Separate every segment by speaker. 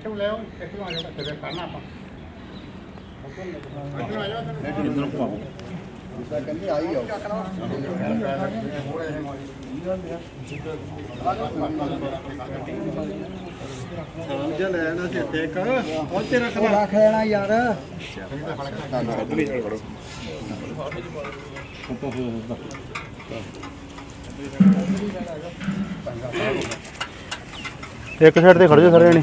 Speaker 1: ਇੱਥੇ ਲੈ ਆਓ ਇੱਥੇ ਆ ਜਾਓ ਤੇਰੇ ਕਰਨਾ ਆਪਾਂ ਇੱਧਰੋਂ ਆ ਜਾਓ
Speaker 2: ਕਿੱਧਰੋਂ ਘੁਮਾਓ
Speaker 3: ਕਹਿੰਦੇ ਆਈ ਆਓ
Speaker 1: ਸਮਝ ਲੈਣਾ ਸੀ ਇੱਥੇ ਇੱਕ ਪਹੁੰਚੇ ਰੱਖ
Speaker 4: ਉਹ ਰੱਖ ਲੈਣਾ ਯਾਰ
Speaker 2: ਇੱਕ ਸਾਈਡ ਤੇ ਖੜ ਜਾ ਸਾਰੇ ਜਣੇ।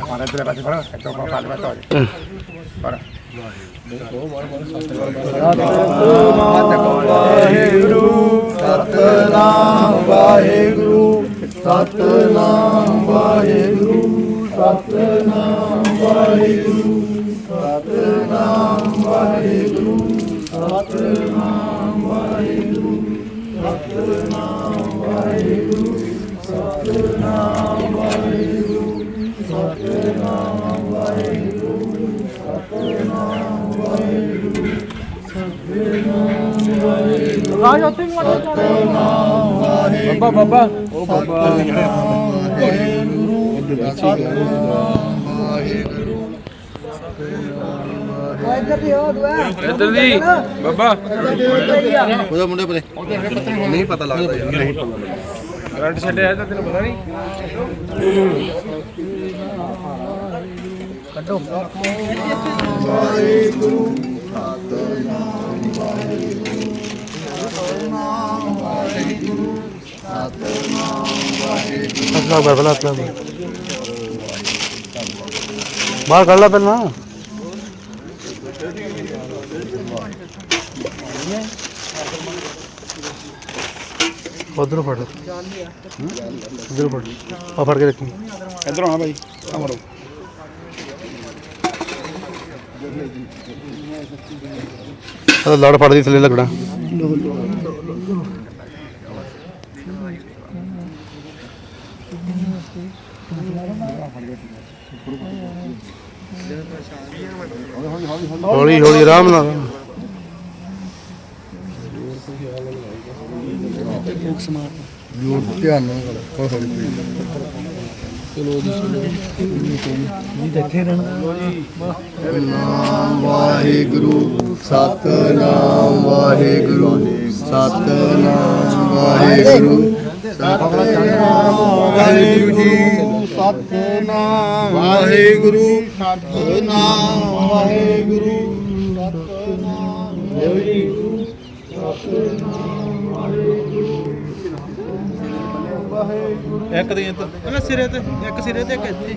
Speaker 2: ਮਾਰੇ
Speaker 1: ਤੇਰੇ ਪਾਸੇ ਫੜ ਇੱਥੋਂ ਪਾ ਪਾ ਲੈ ਤੋ ਪਰ
Speaker 3: ਸਤਨਾਮ ਵਾਹਿਗੁਰੂ ਸਤਨਾਮ ਵਾਹਿਗੁਰੂ ਸਤਨਾਮ ਵਾਹਿਗੁਰੂ ਸਤਨਾਮ ਵਾਹਿਗੁਰੂ
Speaker 4: ਵੀ ਮਾਰੋ ਬੱਬਾ ਬੱਬਾ ਉਹ ਬੱਬਾ ਇੱਧਰ ਦੀ ਹੋ ਦੁਆ
Speaker 2: ਇੱਧਰ ਦੀ ਬਾਬਾ।
Speaker 3: ਉਹਦਾ ਮੁੰਡੇ ਪਰੇ। ਨਹੀਂ ਪਤਾ ਲੱਗਦਾ ਯਾਰ। ਨਹੀਂ
Speaker 2: ਕਰੰਟ ਛੱਡਿਆ ਤਾਂ ਤੈਨੂੰ ਪਤਾ ਨਹੀਂ।
Speaker 3: ਵਾਹਿਗੁਰੂ। ਸਤਨਾਮ
Speaker 2: ਕਰ ਬਲਾ ਅਸਲਾ ਬਾਹਰ ਕੱਢ ਲੈ ਪਹਿਲਾਂ ਉਧਰੋਂ ਫੜ ਉਧਰੋਂ ਫੜ ਆ ਫੜ ਕੇ ਰੱਖੀ
Speaker 1: ਇਧਰੋਂ ਆ ਭਾਈ ਅਮਰੋ
Speaker 2: ਆ ਲੜ ਫੜਦੀ ਥੱਲੇ ਲੱਗਣਾ ਹੌਲੀ ਹੌਲੀ ਆਰਾਮ ਨਾਲ।
Speaker 3: ਜੋਰ ਧਿਆਨ ਨਾਲ ਕਰੋ ਹੌਲੀ ਨਾਮ ਵਾਹਿਗੁਰੂ ਸਤਨਾਮ ਵਾਹਿਗੁਰੂ ਸਤਨਾਮ ਵਾਹਿਗੁਰੂ ਸਤਨਾਮ ਵਾਹਿਗੁਰੂ। ਜੀ ਸਤਨਾਮ ਵਾਹਿਗੁਰੂ ਸਤਨਾਮ ਵਾਹਿਗੁਰੂ ਸਤਨਾਮ ਵਾਹਿਗੁਰੂ ਸਤਨਾਮ ਵਾਹਿਗੁਰੂ
Speaker 2: ਇੱਕ ਦੇ ਇੱਧਰ ਸਿਰੇ ਤੇ, ਇੱਕ ਸਿਰੇ ਤੇ, ਇੱਕ ਇੱਥੇ।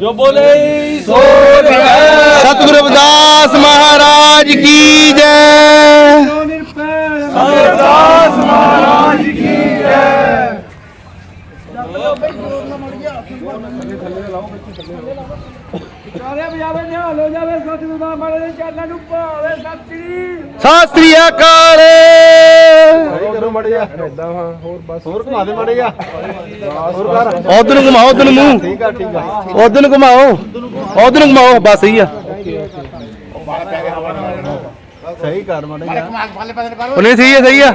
Speaker 5: ਜੋ ਬੋਲੇ ਸੋ
Speaker 2: ਸਤਿਗੁਰੂ ਰਵਿਦਾਸ ਮਹਾਰਾਜ ਕੀ ਜੈ।
Speaker 5: ਅਰਦਾਸ ਮਹਾਰਾਜ ਕੀ ਚਾਰੇ ਵਜਾਵੇ ਨਿਹਾਲ ਹੋ ਜਾਵੇ ਸਤਿਗੁਰੂ ਦਾ ਮਾਰੇ ਦੇ ਚਰਨਾਂ ਨੂੰ ਭਾਵੇ ਸਤਿ
Speaker 2: ਸਤਿ ਸ੍ਰੀ ਅਕਾਲ।
Speaker 4: ਕਰੋ ਮੜ ਜਾ ਇਦਾਂ ਹਾਂ ਹੋਰ ਬਸ ਹੋਰ ਘੁਮਾ ਦੇ ਮੜ ਜਾ ਹੋਰ ਕਰ।
Speaker 2: ਉਧਰ ਨੂੰ ਘੁਮਾਓ ਉਧਰ ਨੂੰ ਮੂੰਹ।
Speaker 4: ਠੀਕ ਆ ਠੀਕ ਆ।
Speaker 2: ਉਧਰ ਨੂੰ ਘੁਮਾਓ। ਉਧਰ ਨੂੰ ਘੁਮਾਓ ਬਸ ਸਹੀ ਆ।
Speaker 4: ਸਹੀ ਕਰ ਮੜ ਜਾ
Speaker 2: ਉਹ ਨਹੀਂ ਸਹੀ ਆ ਸਹੀ ਆ।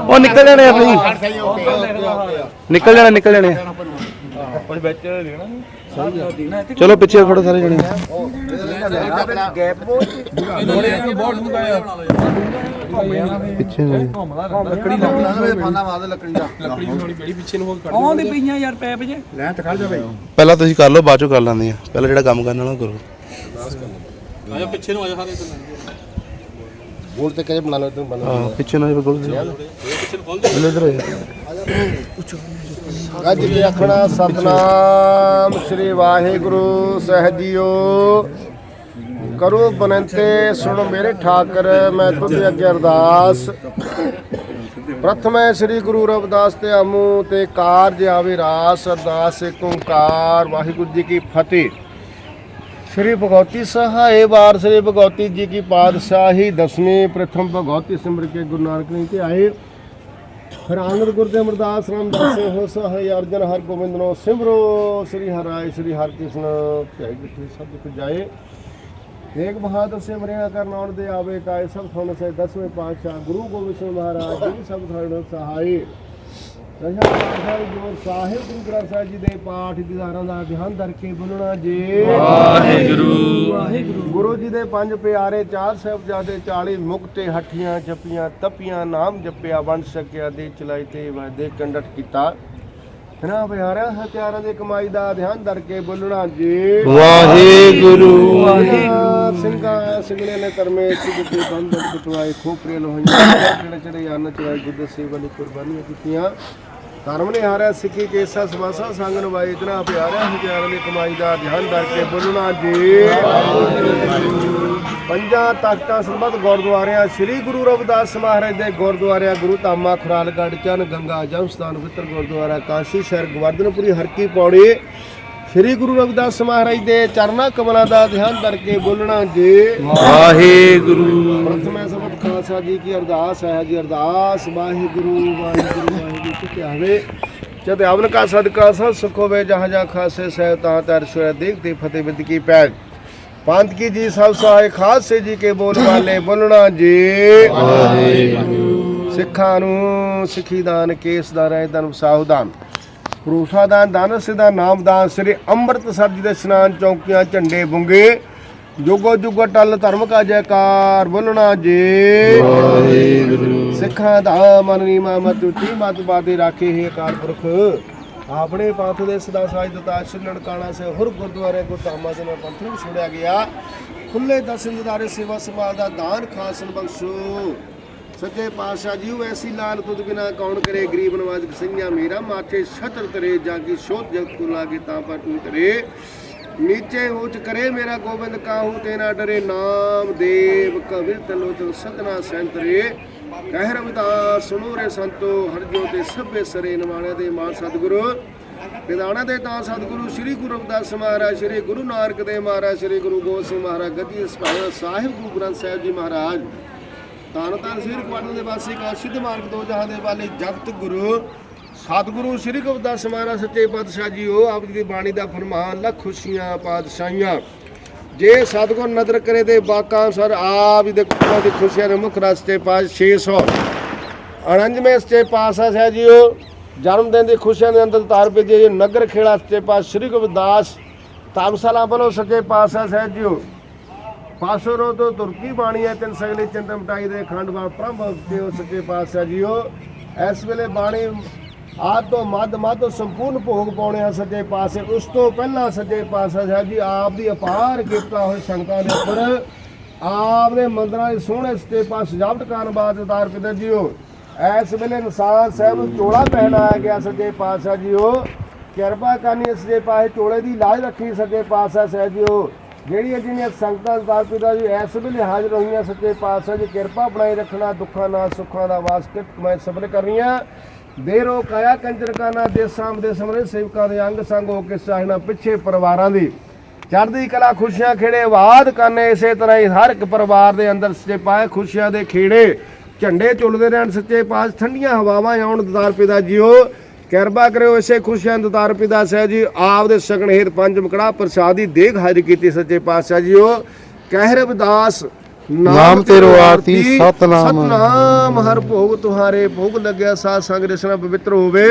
Speaker 2: ਉਹ ਨਿਕਲ ਜਾਣੇ ਆ ਸਹੀ ਨਿਕਲ ਜਾਣਾ ਨਿਕਲ ਜਾਣੇ ਆ।
Speaker 4: ਕੁਝ ਵਿੱਚ ਲੈਣਾ
Speaker 2: ਚਲੋ ਪਿੱਛੇ ਖੜੋ ਸਾਰੇ ਜਣੇ।
Speaker 4: ਗੈਪ
Speaker 2: ਪਿੱਛੇ ਨੂੰ ਜੀ।
Speaker 1: ਫਾਨਾ ਮਾਰ ਦੇ ਲੱਕੜੀ ਦਾ
Speaker 5: ਆਉਂਦੇ ਪਈਆਂ ਯਾਰ ਪੈਪ ਜੇ।
Speaker 4: ਲੈ ਤੇ ਖੜ ਜਾ ਬਈ।
Speaker 2: ਪਹਿਲਾਂ ਤੁਸੀਂ ਕਰ ਲਓ ਬਾਅਦ ਚੋਂ ਕਰ ਲੈਂਦੇ ਆ। ਪਹਿਲਾਂ ਜਿਹੜਾ ਕੰਮ ਕਰਨਾ ਉਹ ਕਰੋ।
Speaker 1: ਬੋਲ ਤੇ ਕਹੇ ਬਣਾ ਲਓ ਤੂੰ ਬਣਾ
Speaker 2: ਹਾਂ ਪਿੱਛੇ ਨਾ ਕੋਲ ਦੇ। ਪਹਿਲਾਂ ਇਧਰ ਆ
Speaker 1: ਗੱਜ ਕੇ ਆਖਣਾ ਸਤਨਾਮ ਸ੍ਰੀ ਵਾਹਿਗੁਰੂ ਸਾਹਿਬ ਜੀਓ। ਕਰੋ ਬਨੰਤੇ ਸੁਣੋ ਮੇਰੇ ਠਾਕਰ ਮੈਂ ਤੁਧ ਅੱਗੇ ਅਰਦਾਸ। ਪ੍ਰਥਮੇ ਸ੍ਰੀ ਗੁਰੂ ਰਵਿਦਾਸ ਤੇ ਆਮੂ ਤੇ ਕਾਰਜ ਆਵੇ ਰਾਸ ਅਰਦਾਸ ਏਕ ਓੰਕਾਰ। ਵਾਹਿਗੁਰੂ ਜੀ ਕੀ ਫਤਿਹ। ਸ਼੍ਰੀ ਭਗਵਤੀ ਸਹਾਏ ਵਾਰ ਸ਼੍ਰੀ ਭਗਵਤੀ ਜੀ ਕੀ ਪਾਤਸ਼ਾਹੀ, ਦਸਵੀਂ ਪ੍ਰਥਮ ਭਗਵਤੀ ਸਿਮਰ ਕੇ ਗੁਰੂ ਨਾਨਕ ਨੇ ਤੇ ਆਏ। ਫਿਰ ਆਨੰਦ ਗੁਰਦੇਵ ਅਮਰਦਾਸ, ਰਾਮਦਾਸੇ ਹੋ ਸਹਾਇ ਅਰਜਨ, ਹਰ ਗੋਬਿੰਦ ਨੋ ਸਿਮਰੋ। ਸ੍ਰੀ ਹਰਿ ਸ੍ਰੀ ਹਰ ਕ੍ਰਿਸ਼ਨ ਧਿਆਈ ਜਿਥੇ ਸਭ ਕੁ ਜਾਏ। ਏਕ ਬਹਾਦਰ ਸਿਮਰਿਆ ਕਰਨਾਉਣ ਦੇ ਆਵੇ ਕਾਇ ਸਭ ਸੁਣ ਸੇ ਦਸਵੇਂ ਪਾਤਸ਼ਾਹ ਗੁਰੂ ਗੋਬਿੰਦ ਸਿੰਘ ਮਹਾਰਾਜ ਜੀ, ਸਭ ਥਾਣ ਸਹਾਈ। ਰਜਾ ਸਾਹਿਬ ਜੋਰ ਸਾਹਿਬ ਗੁਰੂ ਗ੍ਰੰਥ ਸਾਹਿਬ ਜੀ ਦੇ ਪਾਠ ਦੀਦਾਰਾਂ ਦਾ ਧਿਆਨ ਧਰ ਕੇ ਬੋਲਣਾ ਜੀ। ਵਾਹਿਗੁਰੂ। ਗੁਰੂ ਜੀ ਦੇ ਪੰਜ ਪਿਆਰੇ ਚਾਰ ਸਾਹਿਬਜ਼ਾਦੇ 40 ਮੁਕਤੇ ਹੱਠੀਆਂ ਜਪੀਆਂ ਤਪੀਆਂ ਨਾਮ ਜਪਿਆ ਵੰਡ ਸਕਿਆ ਦੇ ਚਲਾਈ ਤੇ ਵਾਦੇ ਕੰਡਟ ਕੀਤਾ। ਨਾ ਪਿਆਰਿਆ ਹਥਿਆਰਾਂ ਦੀ ਕਮਾਈ ਦਾ ਧਿਆਨ ਧਰ ਕੇ ਬੋਲਣਾ ਜੀ।
Speaker 2: ਵਾਹਿਗੁਰੂ।
Speaker 1: ਸਿੰਘਾਂ ਸਿੰਘਲੇ ਨੇ ਕਰਮੇ ਸਿੱਧ ਤੇ ਬੰਦ ਕਟਵਾਏ ਖੋਪਰੇ ਲੋਹੀਆਂ ਚੜੇ ਚੜੇ ਯਾਨ ਚਵਾਈ ਗੁੱਦ ਸੇਵਾ ਕੁਰਬਾਨੀਆਂ ਕੀਤੀਆਂ। ਕਰਮ ਨੇ ਹਾਰਿਆ ਸਿੱਖੀ ਕੇਸਾ ਸਵਾਸਾ ਸੰਗ ਨਵਾਈ ਇਤਨਾ ਪਿਆਰਿਆ ਹਜ਼ਾਰਾਂ ਦੀ ਕਮਾਈ ਦਾ ਧਿਆਨ ਧਰ ਕੇ ਬੋਲਣਾ ਜੀ। ਪੰਜਾਂ ਤਖਤਾਂ ਸੰਬੰਧ ਗੁਰਦੁਆਰਿਆਂ ਸ੍ਰੀ ਗੁਰੂ ਰਵਿਦਾਸ ਮਹਾਰਾਜ ਦੇ ਗੁਰਦੁਆਰਿਆਂ ਗੁਰੂ ਧਾਮਾ ਖੁਰਾਲਗੜ੍ਹ ਚੰਨ ਗੰਗਾ ਜਮਸਤਾਨ ਪਵਿੱਤਰ ਗੁਰਦੁਆਰਾ ਕਾਸ਼ੀ ਸ਼ਹਿਰ ਗਵਰਧਨਪੁਰੀ ਹਰਕੀ ਪੌੜੀ। ਸ੍ਰੀ ਗੁਰੂ ਰਵਿਦਾਸ ਮਹਾਰਾਜ ਦੇ ਚਰਨਾ ਕਮਲਾਂ ਦਾ ਧਿਆਨ ਧਰ ਕੇ ਬੋਲਣਾ ਜੀ।
Speaker 2: ਵਾਹਿਗੁਰੂ।
Speaker 1: ਪ੍ਰਥਮੇ ਸਬਦ ਖਾਲਸਾ ਜੀ ਕੀ ਅਰਦਾਸ ਹੈ ਜੀ ਅਰਦਾਸ। ਵਾਹਿਗੁਰੂ ਵਾਹਿਗੁਰੂ ਜਦ ਆਵਨ ਕਾ ਸਦਕਾ ਸਭ ਸੁਖ ਹੋਵੇ ਜਹਾਂ ਜਹਾਂ ਖਾਸੇ ਸਹਿ ਤਾਂ ਤਰ ਸ਼ੋਇ ਦੇਖ ਤੇ ਫਤਿਹ ਬਿੰਦ ਕੀ ਪੈਜ ਪੰਥ ਕੀ ਜੀ ਸਭ ਸਹਾਇ ਖਾਸੇ ਜੀ ਕੇ ਬੋਲ ਵਾਲੇ ਬੋਲਣਾ ਜੀ। ਸਿੱਖਾਂ ਨੂੰ ਸਿੱਖੀ ਦਾਨ ਕੇਸ ਦਾ ਰਹਿ ਦਾਨ ਸਾਹੁਦਾਨ ਰੂਸਾ ਦਾਨ ਦਾਨ ਸਿਦਾ ਨਾਮਦਾਨ ਸ੍ਰੀ ਅੰਮ੍ਰਿਤਸਰ ਜੀ ਦੇ ਇਸ਼ਨਾਨ ਚੌਕੀਆਂ ਝੰਡੇ ਬੁੰਗੇ। ਜੁਗੋ ਜੁਗ ਟਲ ਧਰਮ ਕਾ ਜੈਕਾਰ ਬੋਲਣਾ ਜੀ। ਸਿੱਖਾਂ ਦਾ ਮਨ ਨੀਮਾ ਮਤ ਮਤ ਬਾਦੇ ਰਾਖੇ ਹੈ ਅਕਾਲ ਪੁਰਖ। ਆਪਣੇ ਪੰਥ ਦੇ ਸਦਾ ਸਾਜ ਦਤਾ ਛਿਲਣ ਸੇ ਹੁਰ ਗੁਰਦੁਆਰੇ ਕੋ ਤਾਮਾ ਦੇ ਪੰਥ ਨੂੰ ਛੋੜਿਆ ਗਿਆ। ਖੁੱਲੇ ਦਸਿੰਦਾਰੇ ਸੇਵਾ ਸਮਾਜ ਦਾ ਦਾਨ ਖਾਸਨ ਬਖਸ਼ੋ। ਸੱਚੇ ਪਾਤਸ਼ਾਹ ਜੀ ਐਸੀ ਲਾਲ ਤੁਧ ਬਿਨਾ ਕੌਣ ਕਰੇ? ਗਰੀਬ ਨਵਾਜ ਸਿੰਘਿਆ ਮੇਰਾ ਮਾਥੇ ਛਤਰ ਤਰੇ, ਜਾਂ ਕੀ ਸ਼ੋਧ ਜਗਤ ਕੋ ਲਾਗੇ ਤਾਂ ਪਰ ਤੂੰ ਤਰੇ ਨੀਚੇ ਹੋਚ ਕਰੇ ਮੇਰਾ ਗੋਬਿੰਦ, ਕਾਹੂ ਤੇ ਡਰੇ। ਨਾਮ ਦੇਵ ਕਵਿਤ ਲੋਚਨ ਸਤਨਾ ਸੰਤਰੇ ਕਹਿ ਰਵਿਦਾਸ ਸੁਣੋ ਰੇ ਸੰਤੋ, ਹਰਜੋ ਤੇ ਸਭੇ ਸਰੇ ਨਿਵਾਣੇ ਦੇ ਮਾਨ ਸਤਿਗੁਰੂ। ਵਿਦਾਣਾ ਦੇ ਤਾਂ ਸਤਿਗੁਰੂ ਸ੍ਰੀ ਗੁਰੂ ਰਵਿਦਾਸ ਮਹਾਰਾਜ, ਸ੍ਰੀ ਗੁਰੂ ਨਾਨਕ ਦੇਵ ਮਹਾਰਾਜ, ਸ੍ਰੀ ਗੁਰੂ ਗੋਬਿੰਦ ਸਿੰਘ ਮਹਾਰਾਜ ਗੱਦੀ ਸਭਾ ਸਾਹਿਬ, ਗੁਰੂ ਗ੍ਰੰਥ ਸਾਹਿਬ ਜੀ ਮਹਾਰਾਜ। ਤਨ ਤਨ ਸ੍ਰੀ ਕੁਆਟਨ ਦੇ ਵਾਸੀ ਕਾ ਸਿੱਧ ਮਾਰਗ ਦੋ ਜਹਾਂ ਦੇ ਵਾਲੇ ਜਗਤ ਗੁਰੂ। ਸਤਿਗੁਰੂ ਸ੍ਰੀ ਗੁਰੂ ਰਵਿਦਾਸ ਮਹਾਰਾਜ, ਸੱਚੇ ਪਾਤਸ਼ਾਹ ਜੀਓ ਆਪ ਜੀ ਦੀ ਬਾਣੀ ਦਾ ਫਰਮਾਨ, ਲੱਖ ਖੁਸ਼ੀਆਂ, ਪਾਤਸ਼ਾਹੀਆਂ। ਜੇ ਸਤਿਗੁਰ ਨਦਰ ਕਰੇ ਤੇ ਬਾਕਾਂ ਸਰ, ਆਪ ਹੀ ਦੇ ਦੀ ਖੁਸ਼ੀਆਂ ਦੇ ਮੁੱਖ ਰਸਤੇ ਪਾਸ 600 ਅਣੰਜਵੇਂ ਸੱਚੇ ਪਾਤਸ਼ਾਹ ਸਾਹਿਬ ਜੀਓ। ਜਨਮ ਦਿਨ ਦੀ ਖੁਸ਼ੀਆਂ ਦੇ ਅੰਦਰ ਤਾਰ ਪੇ ਜੀ। ਨਗਰ ਖੇੜਾ ਸੱਚੇ ਪਾਤਸ਼ਾਹ ਸ੍ਰੀ ਗੁਰਦਾਸ ਤਾਮਸਾਲਾ ਬਨੋ ਸੱਚੇ ਪਾਤਸ਼ਾਹ ਸਾਹਿਬ ਜੀਓ। ਪਾਸੋਰੋ ਤੋਂ ਤੁਰਕੀ ਬਾਣੀ ਹੈ? ਤਿੰਨ ਸਗਲੇ ਚਿੰਤ ਮਟਾਈ ਦੇ ਖੰਡ ਵਾ ਪ੍ਰਭ ਤੇ ਉਹ ਸੱਚੇ ਪਾਤਸ਼ਾਹ ਜੀਓ। ਇਸ ਵੇਲੇ ਬਾਣੀ ਆਦ ਤੋਂ ਮੱਧ ਮੱਧ ਤੋਂ ਸੰਪੂਰਨ ਭੋਗ ਪਾਉਣੇ ਆ ਸੱਚੇ ਪਾਸੇ। ਉਸ ਤੋਂ ਪਹਿਲਾਂ ਸੱਚੇ ਪਾਤਸ਼ਾਹ ਸਾਹਿਬ ਜੀ ਆਪ ਦੀ ਅਪਾਰ ਕਿਰਪਾ ਹੋਈ ਸੰਗਤਾਂ ਦੇ ਉੱਪਰ। ਆਪ ਦੇ ਮੰਦਰਾਂ ਦੇ ਸੋਹਣੇ ਸੱਚੇ ਪਾਸ ਸਜਾਵਟ ਕਰਨ ਬਾਅਦ ਉਤਾਰ ਪਿਤਾ ਜੀਓ ਇਸ ਵੇਲੇ ਨਿਸ਼ਾਨ ਸਾਹਿਬ ਨੂੰ ਚੋਲਾ ਪਹਿਨਾਇਆ ਗਿਆ ਸੱਚੇ ਪਾਤਸ਼ਾਹ ਜੀਓ। ਕਿਰਪਾ ਕਰਨੀ ਸੱਚੇ ਪਾਸੇ, ਚੋਲੇ ਦੀ ਲਾਜ ਰੱਖੀ ਸੱਚੇ ਪਾਤਸ਼ਾਹ ਸਾਹਿਬ ਜੀਓ। ਜਿਹੜੀਆਂ ਜਿਹੜੀਆਂ ਸੰਗਤਾਂ ਦਾਰ ਪਿਤਾ ਜੀ ਇਸ ਵੇਲੇ ਹਾਜ਼ਰ ਹੋਈਆਂ ਸੱਚੇ ਪਾਤਸ਼ਾਹ ਜੀ, ਕਿਰਪਾ ਬਣਾਈ ਰੱਖਣਾ, ਦੁੱਖਾਂ ਨਾਲ, ਸੁੱਖਾਂ ਦਾ ਵਾਸਤੇ ਮੈਂ ਸਬਰ ਕਰਨੀਆਂ। ਦੇਰੋ ਕਾਇਆ ਕੰਜਰ ਦੇਸਾਂ ਦੇ ਸਮਰੇ ਸੇਵਕਾਂ ਦੇ ਅੰਗ ਸੰਗ ਹੋ ਕੇ ਸਾਹਣਾ ਪਿੱਛੇ ਪਰਿਵਾਰਾਂ ਦੀ। ਚੜ੍ਹਦੀ ਕਲਾ ਖੁਸ਼ੀਆਂ ਖੇੜੇ, ਆਵਾਜ਼ ਕਰਨੇ ਇਸੇ ਤਰ੍ਹਾਂ ਹੀ ਹਰ ਇੱਕ ਪਰਿਵਾਰ ਦੇ ਅੰਦਰ ਸੱਚੇ ਪਾਏ ਖੁਸ਼ੀਆਂ ਦੇ ਖੇੜੇ। ਝੰਡੇ ਝੁਲਦੇ ਰਹਿਣ ਸੱਚੇ ਪਾਸ ਠੰਡੀਆਂ ਹਵਾਵਾਂ ਆਉਣ ਦਦਾਰ ਪਿਤਾ ਜੀਓ। ਕਿਰਪਾ ਕਰਿਓ ਇਸੇ ਖੁਸ਼ੀਆਂ ਦਤਾਰ ਪਿਤਾ ਸਾਹਿਬ ਜੀ। ਆਪ ਦੇ ਸਗਣ ਹੇਤ ਪੰਜ ਮਕੜਾ ਪ੍ਰਸਾਦੀ ਦੇਖ ਹਾਜ਼ਰ ਕੀਤੀ ਸੱਚੇ ਪਾਤਸ਼ਾਹ ਜੀਓ। ਕਹਿ ਰਵਿਦਾਸ
Speaker 2: ਨਾਮ ਤੇਰੋ ਆਰਤੀ, ਸਤਿਨਾਮ।
Speaker 1: ਸਤਨਾਮ ਹਰ ਭੋਗ ਤੁਹਾਰੇ ਭੋਗ ਲੱਗਿਆ ਸਾਧ ਸੰਗ ਰਸਨਾ ਪਵਿੱਤਰ ਹੋਵੇ।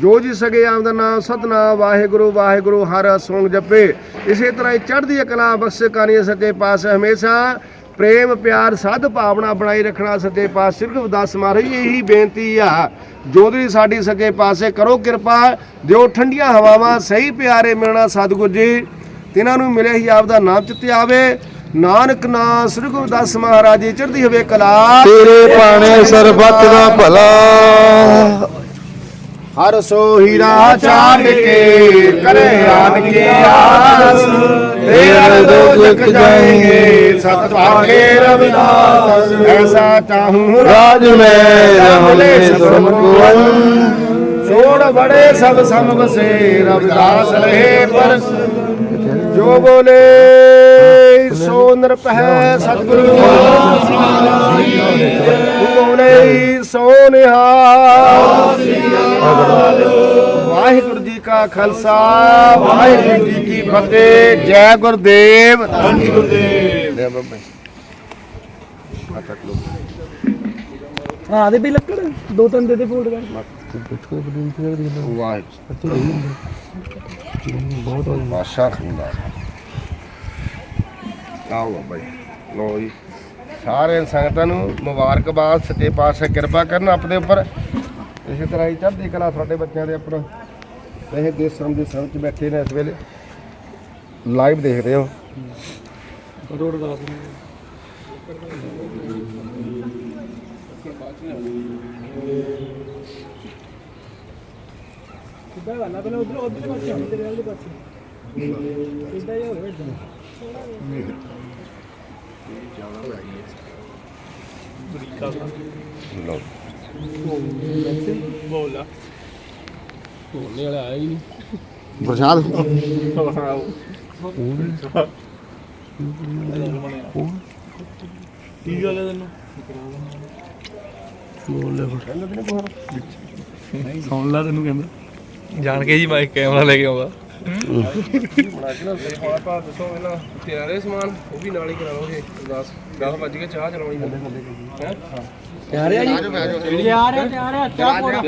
Speaker 1: ਜੋ ਜੀ ਸਗੇ ਆਮ ਦਾ ਨਾਮ ਸਤਨਾਮ ਵਾਹਿਗੁਰੂ ਵਾਹਿਗੁਰੂ ਹਰ ਸੋਂਗ ਜਪੇ। ਇਸੇ ਤਰ੍ਹਾਂ ਚੜ੍ਹਦੀ ਕਲਾ ਬਖਸ਼ ਕਾਨੀ ਸੱਚੇ ਪਾਸ ਹਮੇਸ਼ਾ। ਪ੍ਰੇਮ ਪਿਆਰ ਸਾਧ ਭਾਵਨਾ ਬਣਾਈ ਰੱਖਣਾ ਸੱਚੇ ਪਾਸ ਸਿਰਫ ਉਦਾਸ ਮਹਾਰਾਜ ਇਹੀ ਬੇਨਤੀ ਆ। ਜੋਦਰੀ ਸਾਡੀ ਸੱਚੇ ਪਾਸੇ ਕਰੋ ਕਿਰਪਾ ਦਿਓ ਠੰਡੀਆਂ ਹਵਾਵਾਂ ਸਹੀ ਪਿਆਰੇ ਮਿਲਣਾ ਸਤਿਗੁਰ ਜੀ। ਤਿਨਾਂ ਨੂੰ ਮਿਲੇ ਹੀ ਆਪ ਦਾ ਨਾਮ ਚਿੱਤੇ ਆਵੇ। ਨਾਨਕ ਨਾਮ ਸ੍ਰੀ ਗੁਰੂ ਦਾਸ ਮਹਾਰਾਜ ਜੀ ਚੜ੍ਹਦੀ ਹੋਵੇ ਕਲਾ।
Speaker 2: ਤੇਰੇ ਪਾਣੇ ਸਰਬੱਤ ਦਾ ਭਲਾ।
Speaker 1: ਹਰ ਸੋ ਹੀਰਾ ਚਾੜ ਕੇ ਕਰੇ ਆਨ ਕੀ ਆਸ। ਤੇਰੇ ਦੁਖ ਜਾਏਂਗੇ ਸਤ ਪਾਕੇ ਰਵਿਦਾਸ। ਐਸਾ ਚਾਹੂੰ
Speaker 2: ਰਾਜ ਮੈਂ ਰਹਲੇ
Speaker 1: ਛੋੜ ਬੜੇ ਸਭ ਸਮ ਵਸੇ ਰਵਿਦਾਸ ਰਹੇ ਪਰ ਜੋ ਬੋਲੇ ਸੋ ਨਿਰਭੈ ਸਤਿਗੁਰੂ। ਬੋਲੇ ਸੋ ਨਿਹਾਲ। ਵਾਹਿਗੁਰੂ ਜੀ ਕਾ ਖਾਲਸਾ ਵਾਹਿਗੁਰੂ ਜੀ ਕੀ ਫਤਿਹ। ਜੈ ਗੁਰਦੇਵ। ਧੰਨ ਗੁਰਦੇਵ। ਲੈ ਬਾਬਾ
Speaker 5: ਹਾਂ ਦੇ ਵੀ ਲੱਕੜ ਦੋ ਤਿੰਨ ਦੇ ਦੇ ਫੋਲਡ ਕਰ
Speaker 1: ਵਾਹਿਗੁਰੂ ਬਹੁਤ ਮਾਸ਼ਾ ਖੁਦਾ ਆਓ ਬਾਬਾ ਲੋ ਜੀ। ਸਾਰੇ ਸੰਗਤਾਂ ਨੂੰ ਮੁਬਾਰਕਬਾਦ ਸੱਚੇ ਪਾਤਸ਼ਾਹ ਕਿਰਪਾ ਕਰਨ ਆਪਣੇ ਉੱਪਰ। ਇਸੇ ਤਰ੍ਹਾਂ ਹੀ ਚੜ੍ਹਦੀ ਕਲਾ ਤੁਹਾਡੇ ਬੱਚਿਆਂ ਦੇ ਉੱਪਰ। ਇਹ ਦੇਸਾਂ ਦੇ ਸੰਗ ਚ ਬੈਠੇ ਨੇ ਇਸ ਵੇਲੇ। ਲਾਈਵ ਦੇਖ ਰਹੇ ਹੋ।
Speaker 5: ਕਿੱਦਾਂ ਨਾ ਪਹਿਲਾਂ ਉਧਰ ਉਧਰ ਪਾਸੇ ਆਉਣੀ ਤੇਰੇ ਵਾਲੇ ਪਾਸੇ। ਕਿੱਦਾਂ ਹੀ ਹੋਵੇ ਇਦਾਂ।
Speaker 1: ਲਓ।
Speaker 2: ਪ੍ਰਸ਼ਾਦ।
Speaker 5: ਕੀ ਗੱਲ ਹੈ ਤੈਨੂੰ?
Speaker 2: ਬੋਲੇ
Speaker 5: ਸੁਣ ਲਾ ਤੈਨੂੰ ਕਹਿੰਦਾ। ਜਾਣ ਕੇ ਜੀ ਮਾਈਕ ਕੈਮਰਾ ਲੈ ਕੇ ਆਉਂਦਾ।
Speaker 1: ਬਣਾ ਕੇ ਨਾ ਆਪਾਂ ਦੱਸੋ ਪਹਿਲਾਂ ਤਿਆਰੇ ਸਮਾਨ ਉਹ ਵੀ ਨਾਲ ਹੀ ਕਰਾ ਲਓਗੇ 10 10 ਵਜ ਕੇ ਚਾਹ ਚਲਾਉਣੀ ਬੰਦੇ ਬੰਦੇ ਹੈ
Speaker 5: ਤਿਆਰ ਆ ਜੀ ਤਿਆਰ ਆ ਤਿਆਰ ਆ ਚਾਹ ਪੋੜਾ